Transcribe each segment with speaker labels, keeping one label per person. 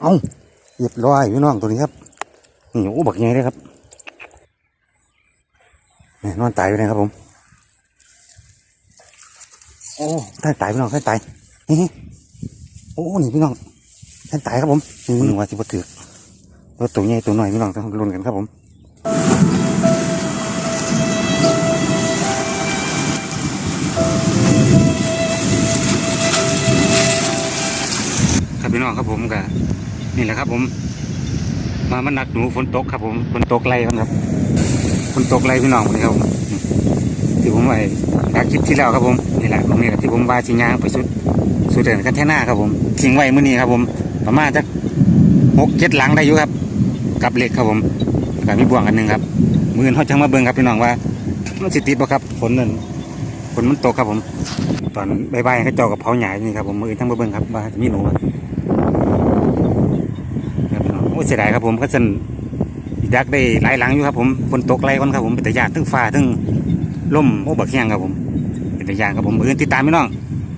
Speaker 1: เอ้าเรียบร้อยพี่น้องตัวนี้ครับนี่โอ้บักใหญ่เลยครับนี่นอนตายไปเลยครับผม โอ้ท่านตายพี่น้องท่านตายนี่โอ้นี่พี่น้องท่านตายครับผมนี่นึกว่าสิบถือตัวตัวใหญ่ตัวน้อยพี่น้องต้องลุ้นกันครับผม ครับพี่น้องครับผมกับนี่แหละครับ ผม มามันหนักหนูฝนตกครับผมฝนตกไรครับฝนตกไรพี่น้องนนี้ครับที่ผมไปดักคลิปที่แล้วครับผมนี่แหละตรงนี้แหละที่ผมว่าสิยางไปสุดสุดเดินกันแท่หน้าครับผมทิ้งไว้มื้อนี้ครับ ผม ประมาณจักหกเจ็ดหลังได้อยู่ครับ กับเหล็กครับผมกับมีบ่วงกันหนึ่งครับมือเขาจังมาเบิ่งครับพี่น้องว่ามันสิติดบ่ครับฝนนั่นฝนมันตกครับผม ตอนใบ่ายๆเขาเจาะกับเผาหยายนี่ครับผมมือทั้งมาเบิ่งครับว่าจะมีหนู อ้เสียดายครับผมก็สันดักได้หลายหลังอยู่ครับผมฝนตกไรก่อนครับผมเป็นแต่ยานทั้งฟ้าทั้งล่มโอ้บักแห้งครับผมเป็นแต่ยานครับผมมืออื่นติดตามพี่น้อง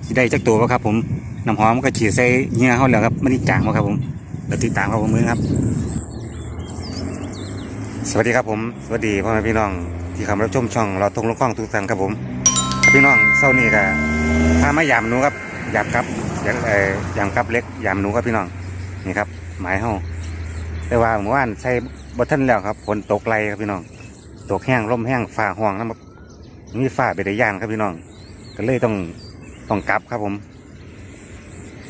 Speaker 1: สิได้จักตัวครับผมน้ำหอมก็ฉีดใส่เงื่อเขาแล้วครับไม่ได้จางบ่ครับผมเราติดตามครับผมมือครับ สวัสดีครับผมสวัสดีพ่อแม่พี่น้องที่เข้ามารับชมช่องเราทงลงข้องทุกท่านครับผมพี่น้องเศร้านี่ก็พาไมายามหนูครับยามครับยามเอ่อยามครับเล็กยามหนูครับพี่น้องนี่ครับหมายเฮา แต่ว่าเมื่อวานใส่บทันแล้วครับฝนตกไรครับพี่น้องตกแห้งลมแห้งฝ่าห่วงนะครับมีฝ่าไปได้ยานครับพี่น้อง ก็เลยต้องต้องกลับครับผม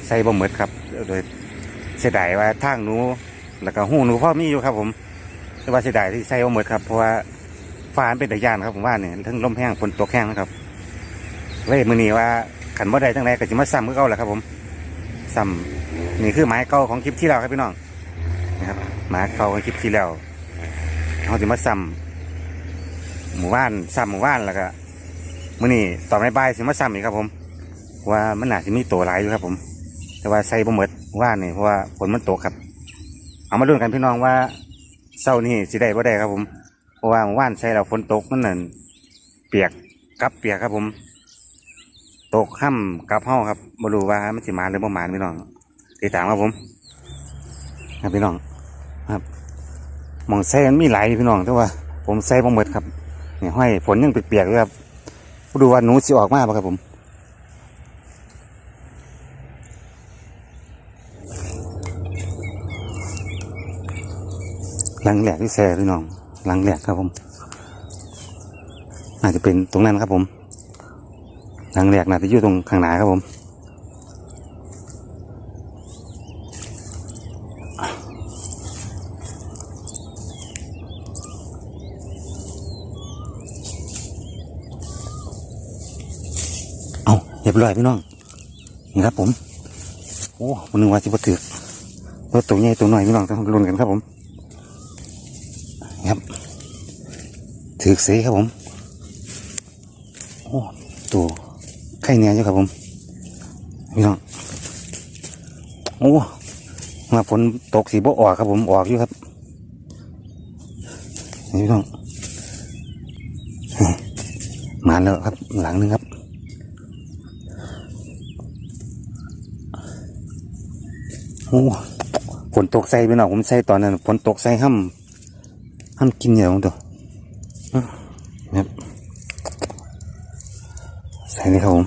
Speaker 1: ใส่บ่หมดครับ โดยเสียดายว่าทางหนูแล้วก็หูหนูพ่อมีอยู่ครับ ผม แต่ว่าเสียดายที่ใส่เอาหมดครับเพราะว่าฟ้าเป็นตะยานครับผมว่าเนี่ยทั้งลมแห้งฝนตกแห้งนะครับเลยมือนี้ว่าขันบ่ได้ทั้งไรก็จะมาซ้ำก็เก่าแหละครับ ผมซ้ำนี่คือหมายเก่าของคลิปที่แล้วครับพี่น้อง นะครับหมาเก่าคลิปที่แล้วเขาจะมาซ้ำหมู่บ้านซ้ำหมู่บ้านแล้วก็มื่อนี้ต่อไม่บายสิมาซ้ำอีกครับผม ว่ามันน่าจะมีตัวหลายอยู่ครับผม แต่ว่าใส่บ่หมดว่านี่เพราะว่าฝนมันตกครับ เอามาดูกันพี่น้องว่าเศร้านี่สิได้บ่ได้ครับผม เพราะว่าเมื่อวานใส่เราฝนตกมันนั่นเปียกกับเปียกครับผม ตกค่ำกับเฮาครับบ่รู้ว่ามันสิมาหรือบ่มาพี่น้องติดตามครับผม ครับพี่น้องครับมองใส่มันมีหลายพี่น้องแต่ว่า ผมใส่บ่หมดครับเนี่ยห้อยฝนยังเปียกๆอยู่ครับบ่รู้ว่าหนูสิออกมาบ่ครับผมหลังแหลกที่แซ่พี่น้องหลังแหลกครับผมน่าจะเป็นตรงนั้นครับผมหลังแหลกน่าจะอยู่ตรงข้างหน้าครับผมเอาเรีย บร้อยพี่น้องนี่ครับ ผม โอ้มันนึกว่าจะมาถือตัวตัวใหญ่ตัวน้อยพี่น้องต้องรุนกันครับผมครับถือเสีครับผมโอ้ตัวไข่เนียอยู่ครับผมพี่น้องโอ้มาฝนตกสีบ่ออกครับผมออกอยู่ครับนี่พี่น้องมาแล้วครับหลังหนึงครับ โอ้ ฝนตกใส่พี่น้องผมใส่ตอนนั้นฝนตกใส่ห้ำห้ามกินเหนียวตัวอื้อนะครับใส่เลยครับผม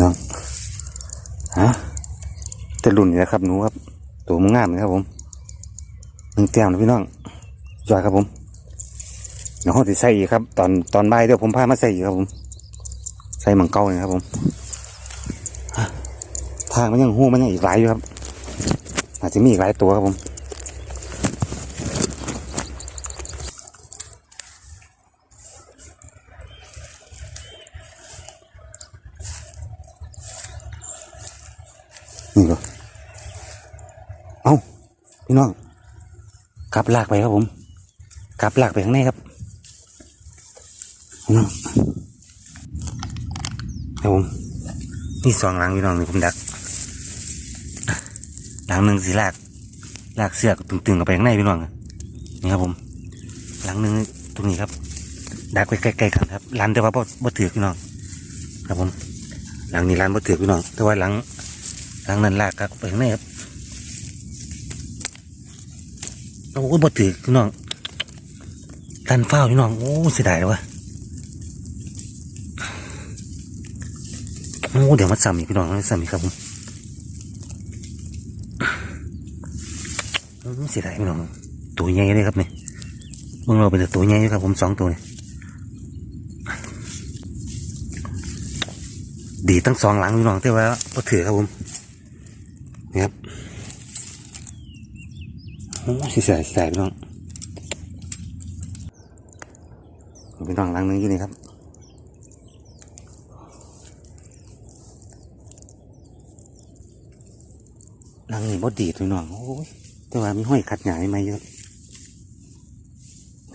Speaker 1: น้องฮะจะรุ่นนี่แหละครับหนูครับ ตัวมึงงามเลยครับผมหนึ่งแต้มนะพี่น้องจอยครับผมเดี๋ยวเขาจะใส่อีกครับ ตอนตอนบ่ายเดี๋ยวผมพามาใส่อีกครับผม ส่หมังเก้าเลยครับผมทางมันยังหูมันยังอีกหลายอยู่ครับ อาจจะมีอีกหลายตัวครับผมนี่ก็เอาพี่น้องกลับลากไปครับผมกลับลากไปข้างในครับพี่น้องครับผม นี่สองหลังพี่น้องนี่ผมดัก หลังหนึ่งสีลาก ลากเสือกตึงๆกับไปข้างในพี่น้องนี่ครับผม หลังหนึ่งตรงนี้ครับ ดักไปใกล้ๆกันครับลันแต่ว่าบ่บ่ถือพี่น้อง ครับผม หลังนี้ร้านบ่ถือพี่น้อง แต่ว่าหลัง หลังนั้นลากครับไปข้างในครับโอ้ยบ่ถือพี่น้องตันเฝ้าพี่น้อง โอ้เสียดายเลยวะ โอ้เดี๋ยวมาซ้ำอีกพี่น้องมาซ้ำอีกครับผมเสียดายพี่น้องตัวใหญ่เลยครับเนี่ยเมื่อเราเป็นตัวใหญ่ครับผมสองตัวเนี่ยดีทั้งสองหลังพี่น้องแต่ว่าก็ถือครับผมนี่ครับโอ้เสียดายเสียพี่น้องพี่น้องหลังหนึงอยู่นี่ครับ หลังนี้บดดีดพี่น้องโอ้ยแต่ว่ามีห้อยขัดหยาไม่เยอะ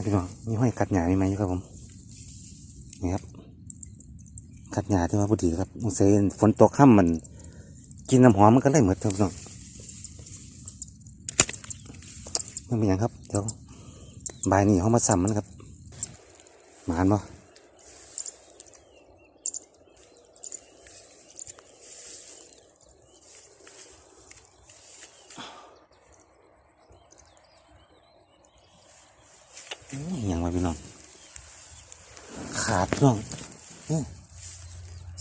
Speaker 1: พี่น้องมีห้อยขัดหยาไม่เยอะครับผมนี่ครับขัดหญ้าที่ว่าพอดีครับมันเซนฝนตกค่ำมัน กินน้ำหอมมันก็เลยเหมือนเท่านั้นไม่เป็นยังครับเดี๋ยวบายนี้เขามาซ้ำมันครับหมานบ่อื้อหยังวะพี่น้อง ขาด พี่น้อง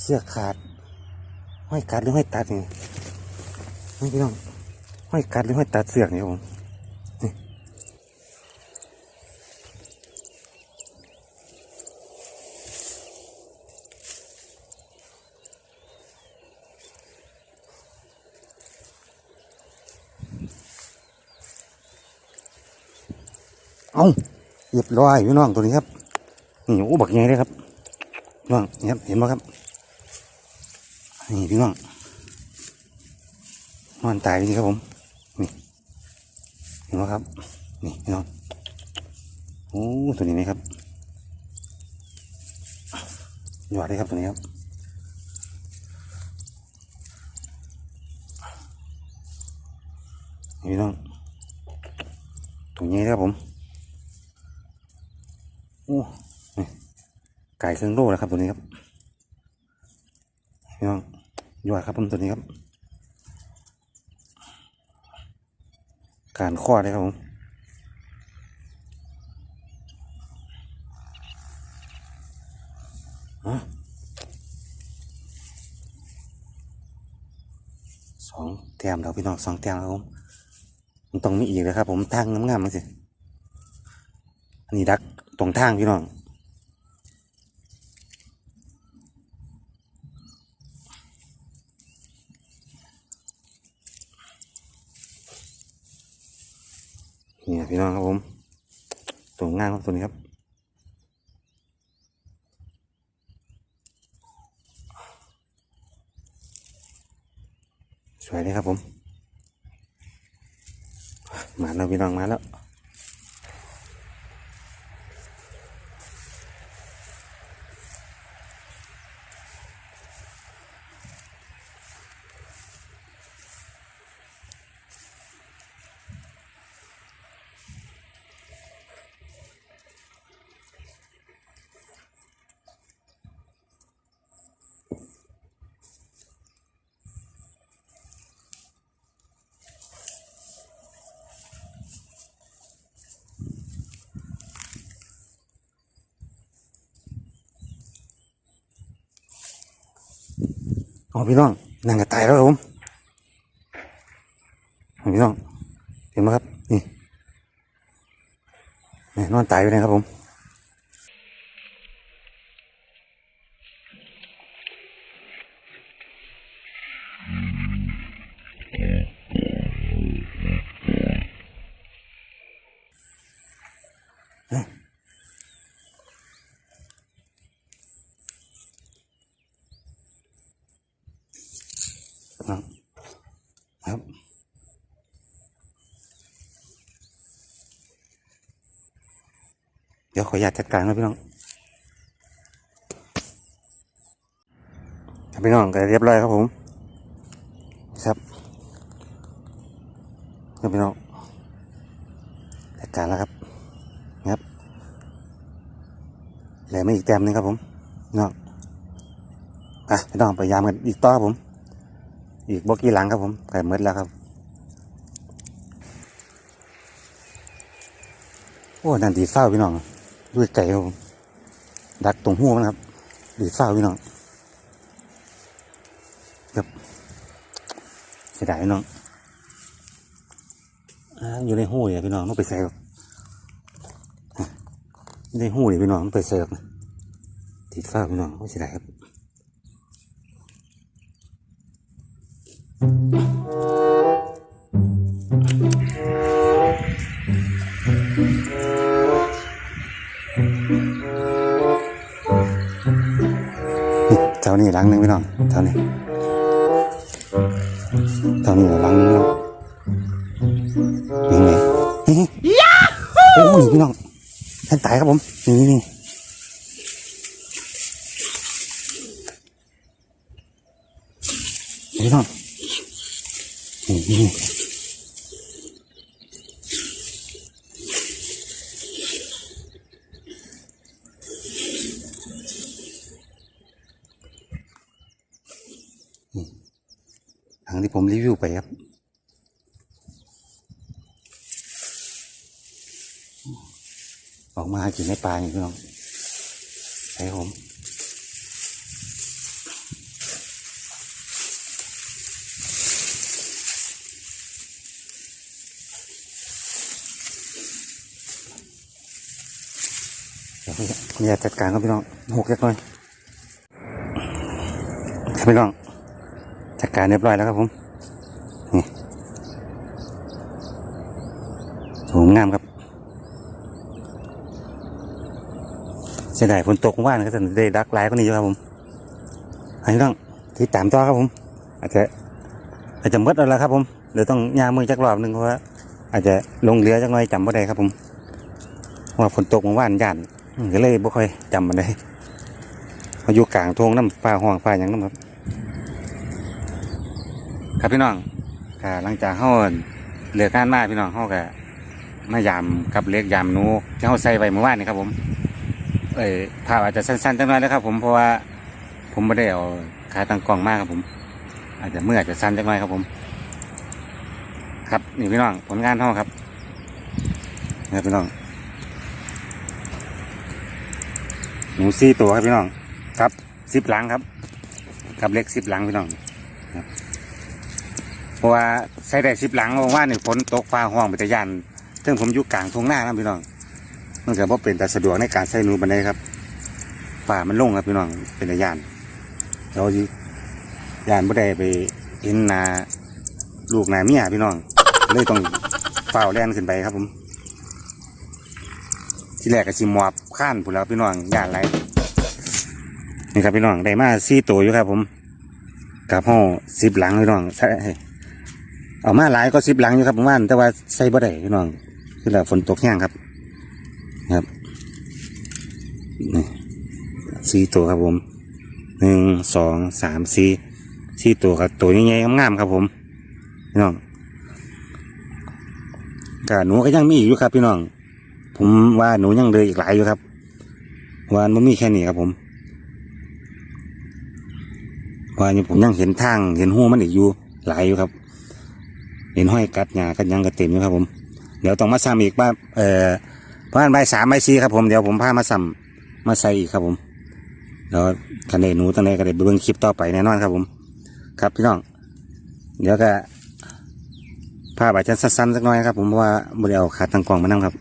Speaker 1: เสื้อขาด ห้อยกัดหรือห้อยตัดนี่นี่พี่น้องห้อยกัดหรือห้อยตัดเสือนี่ผมนี่เอาเรียบร้อยพี่น้องตัวนี้ครับนี่โอ้บักใหญ่เลยครับ น้องนี่ครับ เห็นไหมครับ นี่พี่น้องนอนตายนี่ครับผม นี่ เห็นไหมครับ นี่พี่น้อง โอ้ตัวนี้ไหมครับหยอดเลยครับตัวนี้ครับนี่พี่น้องตัวนี้ครับผม โอ้นี่ ไก่เครื่องโล่แล้วครับตัวนี้ครับพี่น้องยอดครับผมตัวนี้ครับ การข้อเลยครับผมสองแต้มแล้วพี่น้องสองแต้มแล้วผมมันต้องมีอีกเลยครับ ผมทางงามๆมั้งสิอันนี้ดักตรงทางพี่น้อง นี่พี่น้องครับผมตัวงายครับตัวนี้ครับสวยเลยครับผม มาแล้วพี่น้องมาแล้ว อ๋อพี่น้องนั่งกระตายแล้วครับผมพี่น้องเห็นไหมครับนี่นี่นอนตายอยู่เลยครับผม ครับครับเดี๋ยวขออนุญาตจัดการนะพี่น้องครับพี่น้องก็เรียบร้อยครับผมครับครับพี่น้องจัดการแล้วครับครับเหลือไม่อีกแต้มนึงครับผมน้องอะพี่น้องพยายามกันอีกต่อครับผม อีกบกี้หลังครับผมไก่เมดแล้วครับ โอ้นั่นดีเศร้าพี่น้องด้วยไก่ครับผมดักตรงหัวมันครับ ดีเศร้าพี่น้องครับเสียดายพี่น้องอยู่ในหูเลยพี่น้องต้องไปใส่หรอกอะอยู่ในหูเลยพี่น้องต้องไปใส่หรอกนะดีเศร้าพี่น้องเสียดายครับ เท่านี้หลังหนึ่งพี่น้องเท่านี้เท่านี้หลังหนึงพี่น้องนี่ไงยาโอ้ยพี่น้องท่านตายครับผม นี่นี่พี่น้อง นี่นี่ทางที่ผมรีวิวไปครับออกมาหากินในป่าอย่างพี่น้องใช่ผมเดี๋ยวพี่ อยาจัดการครับพี่น้องหกเล็กน้อยครับพี่น้อง จัดการเรียบร้อยแล้วครับผมนี่สวยงามครับเสียดายฝนตกว่านก็จะได้ดักหลายกว่านี้อยู่ครับผมอันนี้ต้องที่ตามต่อครับผม อาจจะอาจจะมดแล้วละครับผมเดี๋ยวต้องย่ามือจักรอบหนึ่งเพราะว่าอาจจะลงเรือจักหน่อยจำไม่ได้ครับผมว่าฝนตกเมื่อวานย่าน ก็เลยบ่ค่อยจำมันได้เขาอยู่กลางทงน้ำฟ้าห้องฟ้าอย่างนั้นครับ ครับพี่น้องก็หลังจากเขาเหลือกานมาพี่น้องเขาก็มายามกับเล็กยามนูที่เขาใส่ไว้เมื่อวานนี่ครับผม เอ้ยภาพอาจจะสั้นๆจังหน่อยนะครับผมเพราะว่าผมไม่ได้เอาขาตั้งกล้องมากครับผม อาจจะเมื่ออาจจะสั้นจังหน่อยครับผม ครับนี่พี่น้องผลงานเท่าครับนี่พี่น้อง หนูซี่ตัวครับพี่น้องครับสิบหลังครับกับเล็กสิบหลังพี่น้องครับเพราะว่าใส่ได้สิบหลังเพราะว่าหนี่งฝนตกฟ้าห้องไปแต่ยานซึ่งผมอยู่กลางทุ่งหน้านะพี่น้องมันก็บ่เป็นแต่สะดวกในการใส่หนูบันไดครับฝ่ามันลงครับพี่น้องเป็นแตาย่านเราสิย่านบ่ได้ไปเห็นหนาลูกหนาเมียพี่น้องเลยต้องเฝ้าแล่นขึ้นไปครับผม ที่แรกก็สิมอบข้านผู้นแล้วพี่น้องย่านไรนี่ครับพี่น้องได้มาสี่ตัวอยู่ครับ ผมกับห้อสิบหลังพี่น้องใช่เอามาหลายก็สิบหลังอยู่ครับผมว่าแต่ว่าใส่บ่ได้พี่น้องคือแล้วฝนตกแห้งครับครับนี่สี่ตัวครับผมหนึ่งสองสามสี่สี่ตัวครับตัวใหญ่ๆงามๆครับผมพี่น้องกะหนูก็ยังมีอยู่ครับพี่น้อง ผมว่าหนูยังเลยอีกหลายอยู่ครับวานมันมีแค่นี้ครับผมวานนี้ผมยังเห็นทางเห็นหูมันอีกอยู่หลายอยู่ครับ เห็นห้อยกัดหญ้ากัดยังกัดเต็มอยู่ครับ ผม เดี๋ยวต้องมาซ้ำอีกว่าเอ่อประมาณใบสามใบสี่ครับผมเดี๋ยวผมพามาซ้ำมาใส่อีกครับผมแล้วกันได้หนูตั้งแต่ก็ได้เบิ่งคลิปต่อไปแน่นอนครับผม ครับพี่น้อง เดี๋ยวก็ภาพอาจจะสั้นๆสักหน้อยครับผมเพราะว่าบริเอาขาตั้งกล้องมานั่งครับ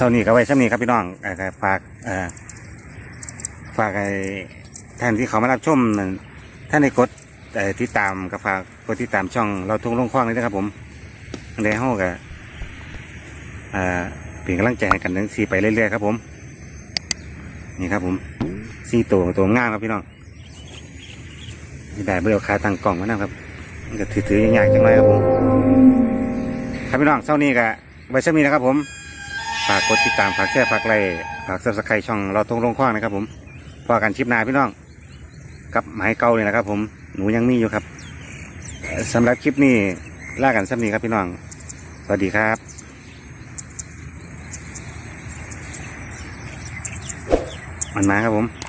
Speaker 1: เช้านี้ก็ไว้ช่ำนี้ครับพี่น้องฝากฝากไอ้ท่านที่เขามารับชมท่านในกดเอ่ติดตามก็ฝากกดติดตามช่องเราทุ่งลงคว้างเลยนะครับ ผมในห้องก็อ่าเป็นกำลังใจกันทั้งสี่ไปเรื่อยๆครับผม นี่ครับผมสี่ตัวตัวง่ามครับพี่น้องนี่ได้เบลขาตั้งกล่องมานะครับก็ถือๆยากๆจังเลยครับผมครับพี่น้องเช้านี้ก็ไว้เช้านี้นะครับผม ฝากกดติดตามฝากแชร์ฝากไลค์ฝากซับสไครต์ช่องเราตรงลงคว้างนะครับผมพอกันชิปนาพี่น้องกับหมายเก่าเลยนะครับ ผมหนูยังมีอยู่ครับสำหรับคลิปนี้ล่ากันสักนี้ครับพี่น้อง สวัสดีครับมันมาครับผม